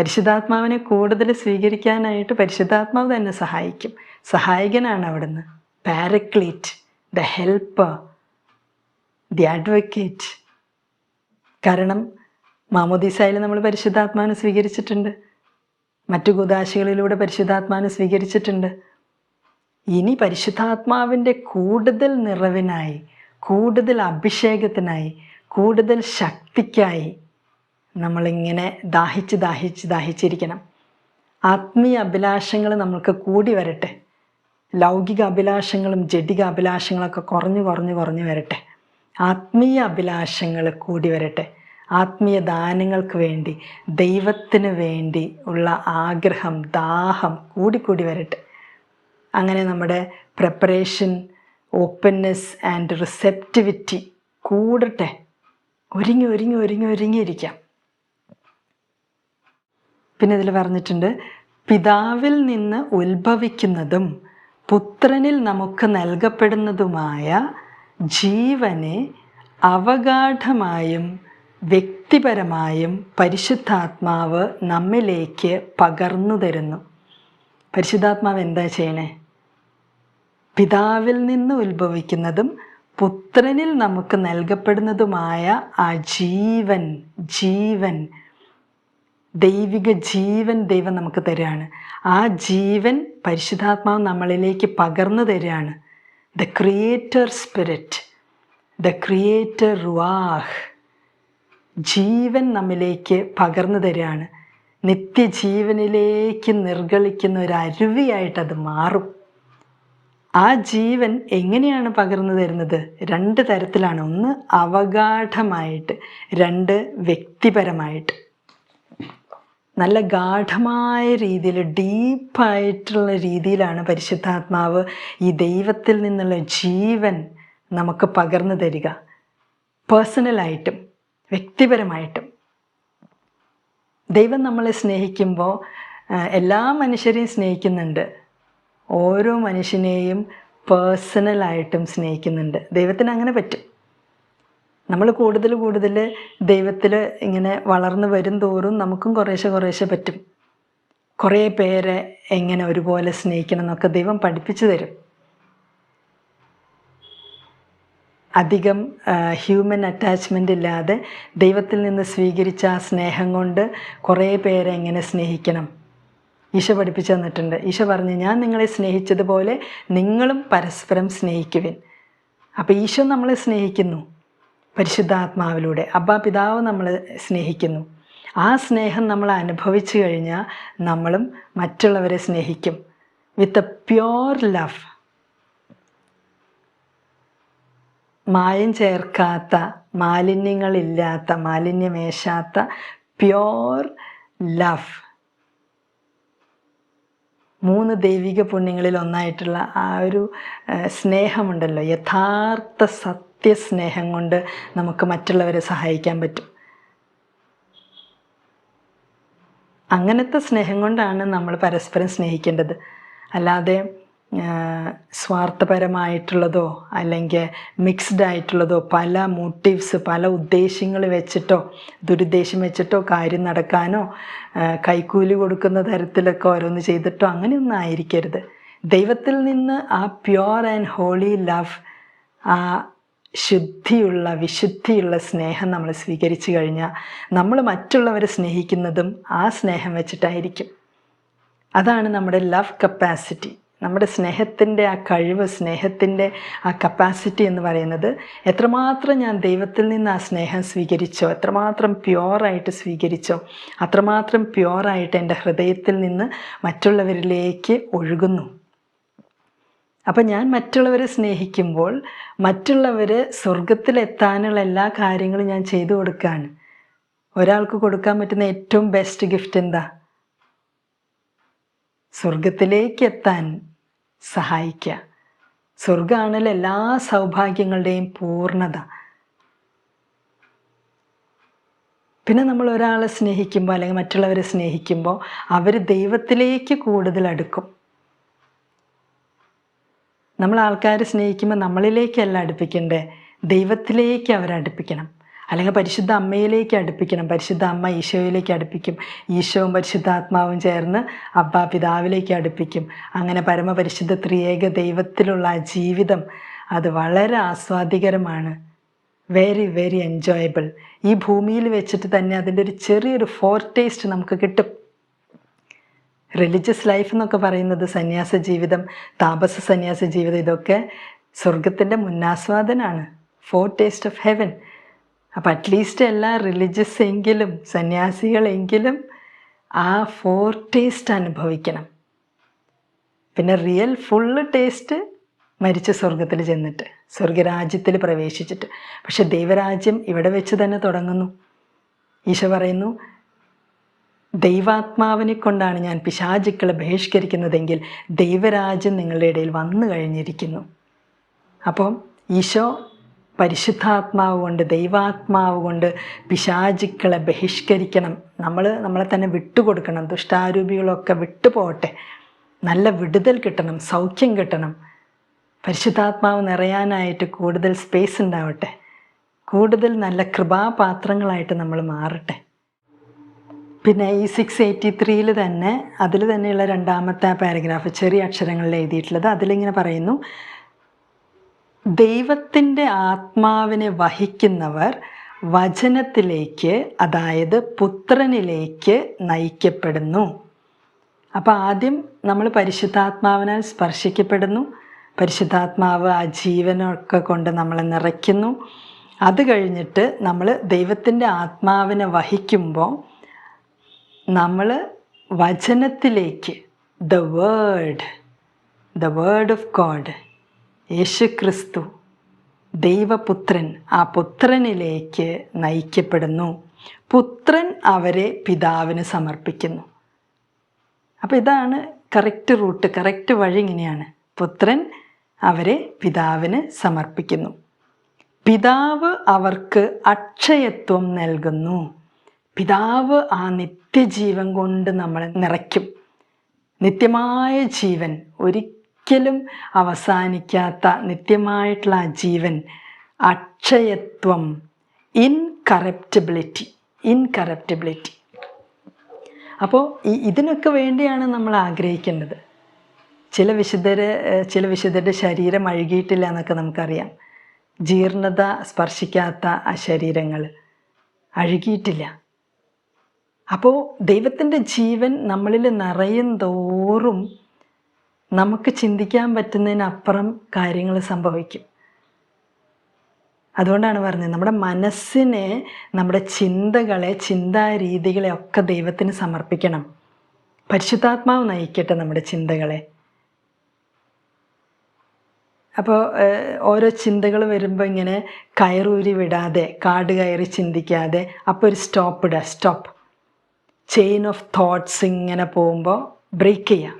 പരിശുദ്ധാത്മാവിനെ കൂടുതൽ സ്വീകരിക്കാനായിട്ട് പരിശുദ്ധാത്മാവ് തന്നെ സഹായിക്കും. സഹായകനാണ് അവിടുന്ന്. Paraclete the helper the advocate. കാരണം മാമോദീസായിൽ നമ്മൾ പരിശുദ്ധാത്മാവിനെ സ്വീകരിച്ചിട്ടുണ്ട്. മറ്റു കുദാശകളിലൂടെ പരിശുദ്ധാത്മാവിനെ സ്വീകരിച്ചിട്ടുണ്ട്. ഇനി പരിശുദ്ധാത്മാവിന്റെ കൂടുതൽ നിറവിനായി കൂടുതൽ അഭിഷേകത്തിനായി കൂടുതൽ ശക്തിക്കായി നമ്മളിങ്ങനെ ദാഹിച്ച് ദാഹിച്ച് ദാഹിച്ചിരിക്കണം. ആത്മീയ അഭിലാഷങ്ങൾ നമ്മൾക്ക് കൂടി വരട്ടെ. ലൗകിക അഭിലാഷങ്ങളും ജഡിക അഭിലാഷങ്ങളൊക്കെ കുറഞ്ഞു കുറഞ്ഞു കുറഞ്ഞു വരട്ടെ. ആത്മീയ അഭിലാഷങ്ങൾ കൂടി വരട്ടെ. ആത്മീയ ദാനങ്ങൾക്ക് വേണ്ടി ദൈവത്തിന് വേണ്ടി ഉള്ള ആഗ്രഹം ദാഹം കൂടിക്കൂടി വരട്ടെ. അങ്ങനെ നമ്മുടെ പ്രിപ്പറേഷൻ ഓപ്പൺനെസ് ആൻഡ് റിസെപ്റ്റിവിറ്റി കൂടട്ടെ. ഒരുങ്ങി ഒരുങ്ങി ഒരുങ്ങി ഒരുങ്ങിയിരിക്കാം. പിന്നെ ഇതിൽ പറഞ്ഞിട്ടുണ്ട് പിതാവിൽ നിന്ന് ഉത്ഭവിക്കുന്നതും പുത്രനിൽ നമുക്ക് നൽകപ്പെടുന്നതുമായ ജീവനെ അവഗാഠമായും വ്യക്തിപരമായും പരിശുദ്ധാത്മാവ് നമ്മിലേക്ക് പകർന്നു തരുന്നു. പരിശുദ്ധാത്മാവ് എന്താ ചെയ്യണേ? പിതാവിൽ നിന്ന് ഉത്ഭവിക്കുന്നതും പുത്രനിൽ നമുക്ക് നൽകപ്പെടുന്നതുമായ ആ ജീവൻ ജീവൻ ദൈവിക ജീവൻ ദൈവം നമുക്ക് തരികയാണ് ആ ജീവൻ പരിശുദ്ധാത്മാവ് നമ്മളിലേക്ക് പകർന്നു തരികയാണ് the creator spirit the creator ruach ജീവൻ നമ്മിലേക്ക് പകർന്നു തരികയാണ് നിത്യജീവനിലേക്ക് നിർഗളിക്കുന്ന ഒരു അരുവിയായിട്ട് അത് മാറും. ആ ജീവൻ എങ്ങനെയാണ് പകർന്നു തരുന്നത്? രണ്ട് തരത്തിലാണ്. ഒന്ന് അവഗാഠമായിട്ട് രണ്ട് വ്യക്തിപരമായിട്ട്. നല്ല ഗാഠമായ രീതിയിൽ ഡീപ്പായിട്ടുള്ള രീതിയിലാണ് പരിശുദ്ധാത്മാവ് ഈ ദൈവത്തിൽ നിന്നുള്ള ജീവൻ നമുക്ക് പകർന്നു തരിക. പേഴ്സണലായിട്ടും വ്യക്തിപരമായിട്ടും. ദൈവം നമ്മളെ സ്നേഹിക്കുമ്പോൾ എല്ലാ മനുഷ്യരെയും സ്നേഹിക്കുന്നുണ്ട്. ഓരോ മനുഷ്യനെയും പേഴ്സണലായിട്ടും സ്നേഹിക്കുന്നുണ്ട്. ദൈവത്തിന് അങ്ങനെ പറ്റും. നമ്മൾ കൂടുതൽ കൂടുതൽ ദൈവത്തിൽ ഇങ്ങനെ വളർന്നു വരും തോറും നമുക്കും കുറേശ്ശെ കുറേശ്ശെ പറ്റും. കുറേ പേരെ എങ്ങനെ ഒരുപോലെ സ്നേഹിക്കണം എന്നൊക്കെ ദൈവം പഠിപ്പിച്ചു തരും. അധികം ഹ്യൂമൻ അറ്റാച്ച്മെന്റ് ഇല്ലാതെ ദൈവത്തിൽ നിന്ന് സ്വീകരിച്ച ആ സ്നേഹം കൊണ്ട് കുറേ പേരെ എങ്ങനെ സ്നേഹിക്കണം? ഈശോ പഠിപ്പിച്ചു തന്നിട്ടുണ്ട്. ഈശോ പറഞ്ഞു ഞാൻ നിങ്ങളെ സ്നേഹിച്ചതുപോലെ നിങ്ങളും പരസ്പരം സ്നേഹിക്കുവിൻ. അപ്പോൾ ഈശോ നമ്മളെ സ്നേഹിക്കുന്നു. പരിശുദ്ധാത്മാവിലൂടെ അബ്ബാ പിതാവ് നമ്മൾ സ്നേഹിക്കുന്നു. ആ സ്നേഹം നമ്മൾ അനുഭവിച്ചു കഴിഞ്ഞാൽ നമ്മളും മറ്റുള്ളവരെ സ്നേഹിക്കും. വിത്ത് എ പ്യോർ ലവ് മായം ചേർക്കാത്ത മാലിന്യങ്ങളില്ലാത്ത മാലിന്യമേശാത്ത പ്യോർ ലവ് മൂന്ന് ദൈവിക പുണ്യങ്ങളിൽ ഒന്നായിട്ടുള്ള ആ ഒരു സ്നേഹമുണ്ടല്ലോ. യഥാർത്ഥ സത്യസ്നേഹം കൊണ്ട് നമുക്ക് മറ്റുള്ളവരെ സഹായിക്കാൻ പറ്റും. അങ്ങനത്തെ സ്നേഹം കൊണ്ടാണ് നമ്മൾ പരസ്പരം സ്നേഹിക്കേണ്ടത്. അല്ലാതെ സ്വാർത്ഥപരമായിട്ടുള്ളതോ അല്ലെങ്കിൽ മിക്സ്ഡ് ആയിട്ടുള്ളതോ പല മോട്ടീവ്സ് പല ഉദ്ദേശങ്ങൾ വെച്ചിട്ടോ ദുരുദ്ദേശം വെച്ചിട്ടോ കാര്യം നടക്കാനോ കൈക്കൂലി കൊടുക്കുന്ന തരത്തിലൊക്കെ ഓരോന്ന് ചെയ്തിട്ടോ അങ്ങനെയൊന്നും ആയിരിക്കരുത്. ദൈവത്തിൽ നിന്ന് ആ പ്യുവർ ആൻഡ് ഹോളി ലവ് ആ ശുദ്ധിയുള്ള വിശുദ്ധിയുള്ള സ്നേഹം നമ്മൾ സ്വീകരിച്ചു കഴിഞ്ഞാൽ നമ്മൾ മറ്റുള്ളവരെ സ്നേഹിക്കുന്നതും ആ സ്നേഹം വെച്ചിട്ടായിരിക്കും. അതാണ് നമ്മുടെ ലവ് കപ്പാസിറ്റി നമ്മുടെ സ്നേഹത്തിന്റെ ആ കഴിവ് സ്നേഹത്തിന്റെ ആ കപ്പാസിറ്റി എന്ന് പറയുന്നത് എത്രമാത്രം ഞാൻ ദൈവത്തിൽ നിന്ന് ആ സ്നേഹം സ്വീകരിച്ചോ എത്രമാത്രം പ്യുവറായിട്ട് സ്വീകരിച്ചോ അത്രമാത്രം പ്യുവറായിട്ട് എന്റെ ഹൃദയത്തിൽ നിന്ന് മറ്റുള്ളവരിലേക്ക് ഒഴുകുന്നു. അപ്പം ഞാൻ മറ്റുള്ളവരെ സ്നേഹിക്കുമ്പോൾ മറ്റുള്ളവർ സ്വർഗത്തിലെത്താനുള്ള എല്ലാ കാര്യങ്ങളും ഞാൻ ചെയ്തു കൊടുക്കുകയാണ് ഒരാൾക്ക് കൊടുക്കാൻ പറ്റുന്ന ഏറ്റവും ബെസ്റ്റ് ഗിഫ്റ്റ് എന്താ? സ്വർഗത്തിലേക്ക് എത്താൻ സഹായിക്കുക. സ്വർഗമാണല്ലോ എല്ലാ സൗഭാഗ്യങ്ങളുടെയും പൂർണത. പിന്നെ നമ്മൾ ഒരാളെ സ്നേഹിക്കുമ്പോൾ അല്ലെങ്കിൽ മറ്റുള്ളവരെ സ്നേഹിക്കുമ്പോൾ അവർ ദൈവത്തിലേക്ക് കൂടുതൽ അടുക്കും. നമ്മൾ ആൾക്കാരെ സ്നേഹിക്കുമ്പോൾ നമ്മളിലേക്കല്ല അടുപ്പിക്കേണ്ടേ? ദൈവത്തിലേക്ക് അവരെ അടുപ്പിക്കണം. അല്ലെങ്കിൽ പരിശുദ്ധ അമ്മയിലേക്ക് അടുപ്പിക്കണം. പരിശുദ്ധ അമ്മ ഈശോയിലേക്ക് അടുപ്പിക്കും. ഈശോവും പരിശുദ്ധാത്മാവും ചേർന്ന് അബ്ബ പിതാവിലേക്ക് അടുപ്പിക്കും. അങ്ങനെ പരമപരിശുദ്ധ ത്രിയേക ദൈവത്തിലുള്ള ആ ജീവിതം അത് വളരെ ആസ്വാദികരമാണ്. വെരി വെരി എൻജോയബിൾ ഈ ഭൂമിയിൽ വെച്ചിട്ട് തന്നെ അതിന്റെ ഒരു ചെറിയൊരു ഫോർ ടേസ്റ്റ് നമുക്ക് കിട്ടും. റിലീജിയസ് ലൈഫ് എന്നൊക്കെ പറയുന്നത് സന്യാസ ജീവിതം താപസ സന്യാസ ജീവിതം ഇതൊക്കെ സ്വർഗത്തിന്റെ മുന്നാസ്വാദനാണ്. ഫോർ ടേസ്റ്റ് ഓഫ് ഹെവൻ അപ്പോൾ അറ്റ്ലീസ്റ്റ് എല്ലാ റിലിജിയസ് എങ്കിലും സന്യാസികളെങ്കിലും ആ ഫോർ ടേസ്റ്റ് അനുഭവിക്കണം. പിന്നെ റിയൽ ഫുള്ള് ടേസ്റ്റ് മരിച്ച സ്വർഗത്തിൽ ചെന്നിട്ട് സ്വർഗരാജ്യത്തിൽ പ്രവേശിച്ചിട്ട്. പക്ഷെ ദൈവരാജ്യം ഇവിടെ വെച്ച് തന്നെ തുടങ്ങുന്നു. ഈശോ പറയുന്നു ദൈവാത്മാവിനെ കൊണ്ടാണ് ഞാൻ പിശാചുക്കളെ ബഹിഷ്കരിക്കുന്നതെങ്കിൽ ദൈവരാജ്യം നിങ്ങളുടെ ഇടയിൽ വന്നു കഴിഞ്ഞിരിക്കുന്നു. അപ്പം ഈശോ പരിശുദ്ധാത്മാവ് കൊണ്ട് ദൈവാത്മാവ് കൊണ്ട് പിശാചുക്കളെ ബഹിഷ്കരിക്കണം. നമ്മൾ നമ്മളെ തന്നെ വിട്ടുകൊടുക്കണം. ദുഷ്ടാരൂപികളൊക്കെ വിട്ടുപോകട്ടെ. നല്ല വിടുതൽ കിട്ടണം സൗഖ്യം കിട്ടണം. പരിശുദ്ധാത്മാവ് നിറയാനായിട്ട് കൂടുതൽ സ്പേസ് ഉണ്ടാവട്ടെ. കൂടുതൽ നല്ല കൃപാപാത്രങ്ങളായിട്ട് നമ്മൾ മാറട്ടെ. പിന്നെ ഈ സിക്സ് എയ്റ്റി ത്രീയിൽ തന്നെ അതിൽ തന്നെയുള്ള രണ്ടാമത്തെ പാരഗ്രാഫ് ചെറിയ അക്ഷരങ്ങളിൽ എഴുതിയിട്ടുള്ളത് അതിലിങ്ങനെ പറയുന്നു. ദൈവത്തിന്റെ ആത്മാവിനെ വഹിക്കുന്നവർ വചനത്തിലേക്ക് അതായത് പുത്രനിലേക്ക് നയിക്കപ്പെടുന്നു. അപ്പോൾ ആദ്യം നമ്മൾ പരിശുദ്ധാത്മാവിനാൽ സ്പർശിക്കപ്പെടുന്നു. പരിശുദ്ധാത്മാവ് ആ ജീവനൊക്കെ കൊണ്ട് നമ്മളെ നിറയ്ക്കുന്നു. അത് കഴിഞ്ഞിട്ട് നമ്മൾ ദൈവത്തിന്റെ ആത്മാവിനെ വഹിക്കുമ്പോൾ നമ്മൾ വചനത്തിലേക്ക് the word the word of God യേശു ക്രിസ്തു ദൈവപുത്രൻ ആ പുത്രനിലേക്ക് നയിക്കപ്പെടുന്നു. പുത്രൻ അവരെ പിതാവിന് സമർപ്പിക്കുന്നു. അപ്പോൾ ഇതാണ് കറക്റ്റ് റൂട്ട് കറക്റ്റ് വഴി ഇങ്ങനെയാണ്. പുത്രൻ അവരെ പിതാവിന് സമർപ്പിക്കുന്നു. പിതാവ് അവർക്ക് അക്ഷയത്വം നൽകുന്നു. പിതാവ് ആ നിത്യജീവൻ കൊണ്ട് നമ്മളെ നിറയ്ക്കും. നിത്യമായ ജീവൻ ഒരിക്കലും അവസാനിക്കാത്ത നിത്യമായിട്ടുള്ള ആ ജീവൻ അക്ഷയത്വം ഇൻകറപ്റ്റബിലിറ്റി ഇൻകറപ്റ്റബിലിറ്റി അപ്പോൾ ഈ ഇതിനൊക്കെ വേണ്ടിയാണ് നമ്മൾ ആഗ്രഹിക്കേണ്ടത്. ചില വിശുദ്ധര് ചില വിശുദ്ധരുടെ ശരീരം അഴുകിയിട്ടില്ല എന്നൊക്കെ നമുക്കറിയാം. ജീർണത സ്പർശിക്കാത്ത ആ ശരീരങ്ങൾ അഴുകിയിട്ടില്ല. അപ്പോൾ ദൈവത്തിന്റെ ജീവൻ നമ്മളിൽ നിറയും തോറും നമുക്ക് ചിന്തിക്കാൻ പറ്റുന്നതിനപ്പുറം കാര്യങ്ങൾ സംഭവിക്കും. അതുകൊണ്ടാണ് പറഞ്ഞത് നമ്മുടെ മനസ്സിനെ നമ്മുടെ ചിന്തകളെ ചിന്താരീതികളെ ഒക്കെ ദൈവത്തിന് സമർപ്പിക്കണം. പരിശുദ്ധാത്മാവ് നയിക്കട്ടെ നമ്മുടെ ചിന്തകളെ. അപ്പോൾ ഓരോ ചിന്തകൾ വരുമ്പോൾ ഇങ്ങനെ കയറൂരി വിടാതെ കാട് കയറി ചിന്തിക്കാതെ അപ്പോൾ ഒരു സ്റ്റോപ്പ് ഇടുക സ്റ്റോപ്പ്. ചെയിൻ ഓഫ് തോട്ട്സ് ഇങ്ങനെ പോകുമ്പോൾ ബ്രേക്ക് ചെയ്യുക